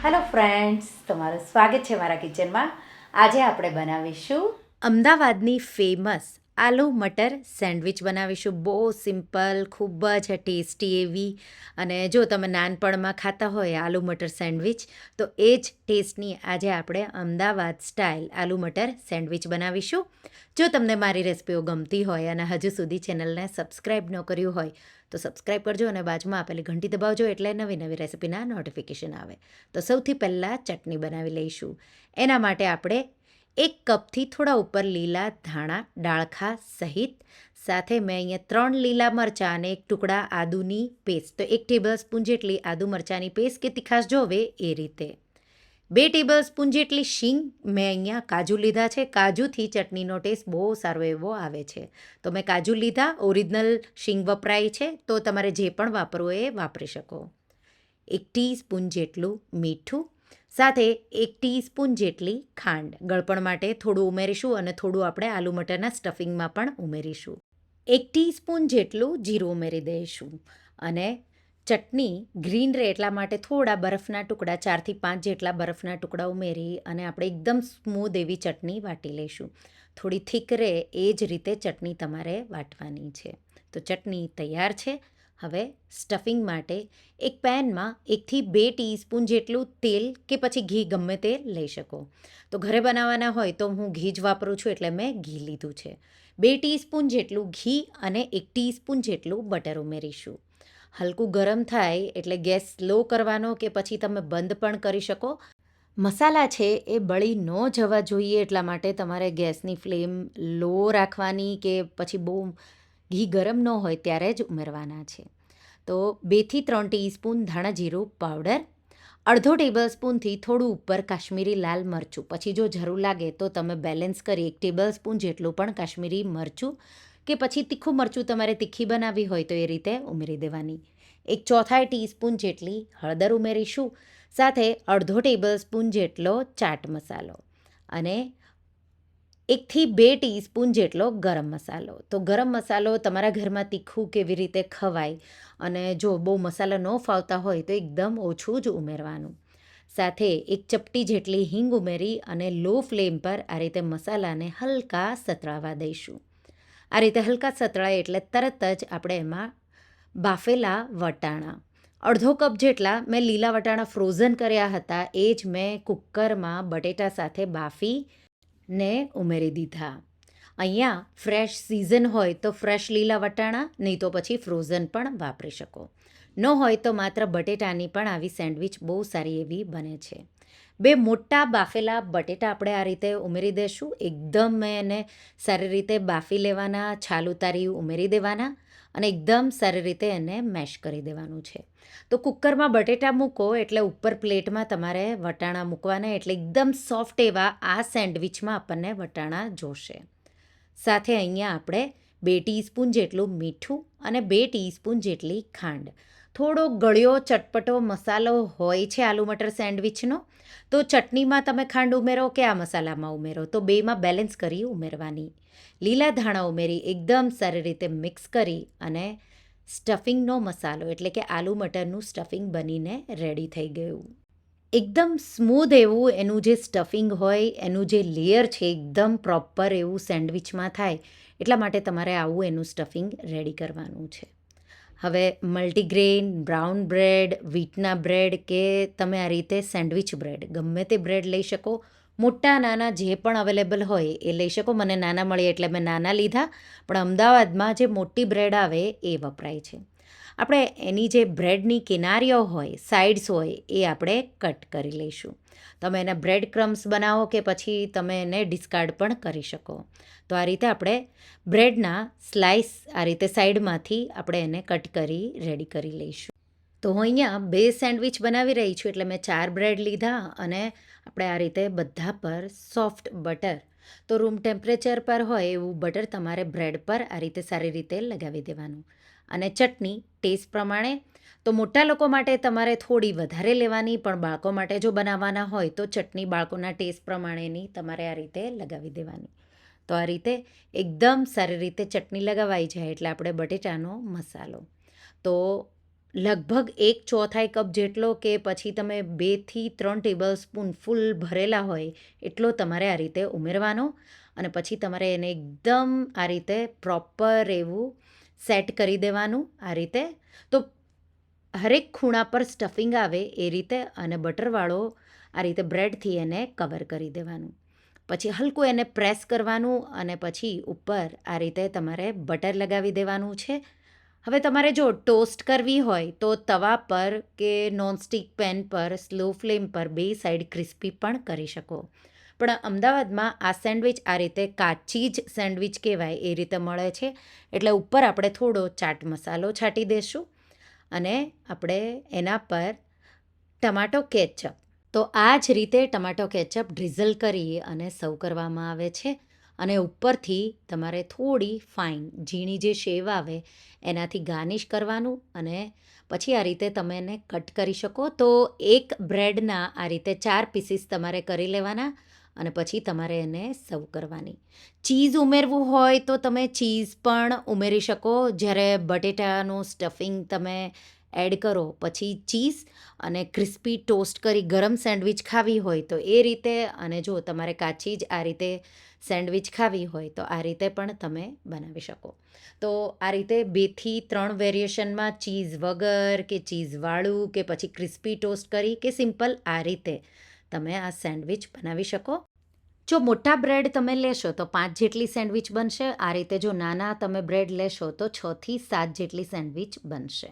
Hello friends તમારું સ્વાગત છે મારા કિચનમાં આજે આપણે બનાવીશું અમદાવાદની ફેમસ આલુ, મટર, સેન્ડવિચ બનાવીશું. બહુ સિમ્પલ, ખૂબ જ ટેસ્ટી એવી. અને જો તમે નાનપણમાં ખાતા હોય આલુ, મટર, સેન્ડવિચ, તો એ જ ટેસ્ટની આજે આપણે અમદાવાદ સ્ટાઇલ આલુ, મટર, સેન્ડવિચ બનાવીશું. જો તમને મારી રેસિપીઓ ગમતી હોય અને હજુ સુધી ચેનલને સબસ્ક્રાઈબ ન કર્યું હોય, તો સબસ્ક્રાઈબ કરજો અને બાજુમાં આપેલી ઘંટી દબાવજો એટલે નવી નવી રેસિપીના નોટિફિકેશન આવે. તો સૌથી પહેલાં ચટણી બનાવી લઈશું. એના માટે આપણે એક કપથી થોડા ઉપર લીલા ધાણા, ડાળખા સહિત, સાથે મેં અહીંયા ત્રણ લીલા મરચાં અને એક ટુકડા આદુની પેસ્ટ. તો એક ટેબલ સ્પૂન જેટલી આદુ મરચાંની પેસ્ટ કે તીખાશ જોવે એ રીતે. બે ટેબલ સ્પૂન જેટલી શીંગ મેં અહીંયા કાજુ લીધા છે. કાજુથી ચટણીનો ટેસ્ટ બહુ સારો એવો આવે છે. તો મેં કાજુ લીધા, ઓરિજિનલ શીંગ વપરાય છે. તો તમારે જે પણ વાપરવું એ વાપરી શકો. એક ટીસ્પૂન જેટલું મીઠું સાથે એક ટીસ્પૂન જેટલી ખાંડ. ગળપણ માટે થોડું ઉમેરીશું અને થોડું આપણે આલુ મટરના સ્ટફિંગમાં પણ ઉમેરીશું. એક ટીસ્પૂન જેટલું જીરું ઉમેરી દઈશું અને ચટણી ગ્રીન રહે એટલા માટે થોડા બરફના ટુકડા ચારથી પાંચ જેટલા બરફના ટુકડા ઉમેરી અને આપણે એકદમ સ્મૂધ એવી ચટણી વાટી લઈશું. થોડી થીક રહે એ જ રીતે ચટણી તમારે વાટવાની છે. તો ચટણી તૈયાર છે. હવે સ્ટફિંગ માટે એક પેનમાં એકથી બે ટીસ્પૂન જેટલું તેલ કે પછી ઘી ગમે તે લઈ શકો. તો ઘરે બનાવવાના હોય તો હું ઘી જ વાપરું છું એટલે મેં ઘી લીધું છે. બે ટીસ્પૂન જેટલું ઘી અને એક ટીસ્પૂન જેટલું બટર ઉમેરીશું. હલકું ગરમ થાય એટલે ગેસ સ્લો કરવાનો કે પછી તમે બંધ પણ કરી શકો. મસાલા છે એ બળી ન જવા જોઈએ એટલા માટે તમારે ગેસની ફ્લેમ લો રાખવાની કે પછી બહુ ઘી ગરમ ન હોય ત્યારે જ ઉમેરવાના છે. તો બેથી ત્રણ ટીસ્પૂન ધાણા જીરું પાવડર, અડધો ટેબલ સ્પૂનથી થોડું ઉપર કાશ્મીરી લાલ મરચું. પછી જો જરૂર લાગે તો તમે બેલેન્સ કરી એક ટેબલ સ્પૂન જેટલું પણ કાશ્મીરી મરચું કે પછી તીખું મરચું તમારે તીખી બનાવવી હોય તો એ રીતે ઉમેરી દેવાની. એક ચોથાઈ ટીસ્પૂન જેટલી હળદર ઉમેરીશું, સાથે અડધો ટેબલ સ્પૂન જેટલો ચાટ મસાલો. અને એકથી બે ટીસ્પૂન જેટલો ગરમ મસાલો. તો ગરમ મસાલો તમારા ઘરમાં તીખું કેવી રીતે ખવાય અને જો બહુ મસાલા ન ફાવતા હોય તો એકદમ ઓછું જ ઉમેરવાનું. સાથે એક ચપટી જેટલી હિંગ ઉમેરી અને લો ફ્લેમ પર આ રીતે મસાલાને હલકા સતળાવા દઈશું. આ રીતે હલકા સતળાય એટલે તરત જ આપણે એમાં બાફેલા વટાણા. અડધો કપ જેટલા મેં લીલા વટાણા ફ્રોઝન કર્યા હતા, એ જ મેં કુકરમાં બટેટા સાથે બાફી ને ઉમેરી દીધા. અહીંયા ફ્રેશ સિઝન હોય તો ફ્રેશ લીલા વટાણા, નહીં તો પછી ફ્રોઝન પણ વાપરી શકો. ન હોય તો માત્ર બટેટાની પણ આવી સેન્ડવિચ બહુ સારી એવી બને છે. બે મોટા બાફેલા બટેટા આપણે આ રીતે ઉમેરી દઈશું એકદમ એને સારી રીતે બાફી લેવાના, છાલ ઉતારી ઉમેરી દેવાના. અને એકદમ સારી રીતે એને મેશ કરી દેવાનું છે. તો કુકરમાં બટેટા મૂકો એટલે ઉપર પ્લેટમાં તમારે વટાણા મૂકવાના એટલે એકદમ સોફ્ટ એવા આ સેન્ડવિચમાં આપણને વટાણા જોશે. સાથે અહીંયા આપણે બે ટીસ્પૂન જેટલું મીઠું અને બે ટીસ્પૂન જેટલી ખાંડ. થોડો ગળ્યો ચટપટો મસાલો હોય છે આલુ મટર સેન્ડવિચનો, તો ચટણીમાં તમે ખાંડ ઉમેરો કે આ મસાલામાં ઉમેરો? તો બેમાં બેલેન્સ કરી ઉમેરવાની. લીલા ધાણા ઉમેરી એકદમ સારી રીતે મિક્સ કરી અને સ્ટફિંગનો મસાલો, એટલે કે આલુ મટરનું સ્ટફિંગ બનીને રેડી થઈ ગયું. એકદમ સ્મૂધ એવું એનું જે સ્ટફિંગ હોય, એનું જે લેયર છે, એકદમ પ્રોપર એવું સેન્ડવિચમાં થાય, એટલા માટે તમારે આવું એનું સ્ટફિંગ રેડી કરવાનું છે. હવે મલ્ટીગ્રેન બ્રાઉન બ્રેડ વીટના બ્રેડ કે તમે આ રીતે સેન્ડવિચ બ્રેડ ગમે તે બ્રેડ લઈ શકો મોટા નાના જે પણ અવેલેબલ હોય એ લઈ શકો. મને નાના મળે એટલે મેં નાના લીધા, પણ અમદાવાદમાં જે મોટી બ્રેડ આવે એ વપરાય છે. આપણે એની જે બ્રેડની કિનારીઓ હોય સાઇડ્સ હોય, એ આપણે કટ કરી લઈશું. તમે એના બ્રેડ ક્રમ્સ બનાવો કે પછી તમે એને ડિસ્કાર્ડ પણ કરી શકો. તો આ રીતે આપણે બ્રેડના સ્લાઇસ આ રીતે સાઈડમાંથી આપણે એને કટ કરી રેડી કરી લઈશું. તો હું અહીંયા બે સેન્ડવિચ બનાવી રહી છું, એટલે મેં ચાર બ્રેડ લીધા અને આપણે આ રીતે બધા પર સોફ્ટ બટર. તો રૂમ ટેમ્પરેચર પર હોય એવું બટર તમારે બ્રેડ પર આ રીતે સારી રીતે લગાવી દેવાનું. અને ચટણી ટેસ્ટ પ્રમાણે. તો મોટા લોકો માટે તમારે થોડી વધારે લેવાની, પણ બાળકો માટે જો બનાવવાના હોય તો ચટણી બાળકોના ટેસ્ટ પ્રમાણેની તમારે આ રીતે લગાવી દેવાની. તો આ રીતે એકદમ સારી રીતે ચટણી લગાવાઈ જાય, એટલે આપણે બટેટાનો મસાલો. તો લગભગ એક ચોથાઈ કપ જેટલો કે પછી તમે બેથી ત્રણ ટેબલ સ્પૂન ફૂલ ભરેલા હોય એટલો તમારે આ રીતે ઉમેરવાનો અને પછી તમારે એને એકદમ આ રીતે પ્રોપર એવું સેટ કરી દેવાનું આ રીતે. તો હરેક ખૂણા પર સ્ટફિંગ આવે એ રીતે અને બટરવાળો આ રીતે બ્રેડથી એને કવર કરી દેવાનું. પછી હલકું એને પ્રેસ કરવાનું અને પછી ઉપર આ રીતે તમારે બટર લગાવી દેવાનું છે. હવે તમારે જો ટોસ્ટ કરવી હોય તો તવા પર કે નોનસ્ટિક પેન પર, સ્લો ફ્લેમ પર બે સાઈડ ક્રિસ્પી પણ કરી શકો. પણ અમદાવાદમાં આ સેન્ડવિચ આ રીતે કાચી જ સેન્ડવિચ કહેવાય, એ રીતે મળે છે. એટલે ઉપર આપણે થોડો ચાટ મસાલો છાંટી દઈશું અને આપણે એના પર ટમાટો કેચઅપ. તો આ જ રીતે ટમાટો કેચઅપ ડ્રિઝલ કરી અને સર્વ કરવામાં આવે છે. અને ઉપરથી તમારે થોડી ફાઇન ઝીણી જે શેવ આવે એનાથી ગાર્નિશ કરવાનું અને પછી આ રીતે તમે એને કટ કરી શકો. તો એક બ્રેડના આ રીતે ચાર પીસીસ તમારે કરી લેવાના અને પછી તમારે એને સર્વ કરવાની. ચીઝ ઉમેરવું હોય તો તમે ચીઝ પણ ઉમેરી શકો. જ્યારે બટેટાનું સ્ટફિંગ તમે એડ કરો. પછી ચીઝ અને ક્રિસ્પી ટોસ્ટ કરી ગરમ સેન્ડવિચ ખાવી હોય તો એ રીતે અને જો તમારે કાચી જ આ રીતે સેન્ડવિચ ખાવી હોય તો આ રીતે પણ તમે બનાવી શકો. તો આ રીતે બેથી ત્રણ વેરિએશનમાં ચીઝ વગર કે ચીઝવાળું કે પછી ક્રિસ્પી ટોસ્ટ કરી કે સિમ્પલ આ રીતે તમે આ સેન્ડવિચ બનાવી શકો. જો મોટા બ્રેડ તમે લેશો તો પાંચ જેટલી સેન્ડવિચ બનશે. આ રીતે જો નાના તમે બ્રેડ લેશો તો છથી સાત જેટલી સેન્ડવિચ બનશે.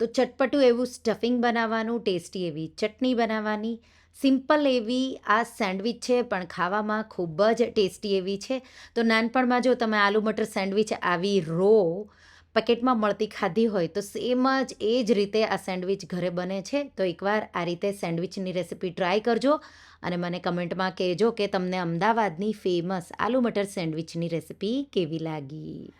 તો ચટપટું એવું સ્ટફિંગ બનાવવાનું, ટેસ્ટી એવી ચટણી બનાવવાની. સિમ્પલ એવી આ સેન્ડવિચ છે, પણ ખાવામાં ખૂબ જ ટેસ્ટી એવી છે. તો નાનપણમાં જો તમે આલુ મટર સેન્ડવિચ આવી રો પેકેટમાં મળતી ખાધી હોય, તો સેમ જ એ જ રીતે આ સેન્ડવિચ ઘરે બને છે. તો એકવાર આ રીતે સેન્ડવિચની રેસિપી ટ્રાય કરજો અને મને કમેન્ટમાં કહેજો કે તમને અમદાવાદની ફેમસ આલુ મટર સેન્ડવિચની રેસિપી કેવી લાગી.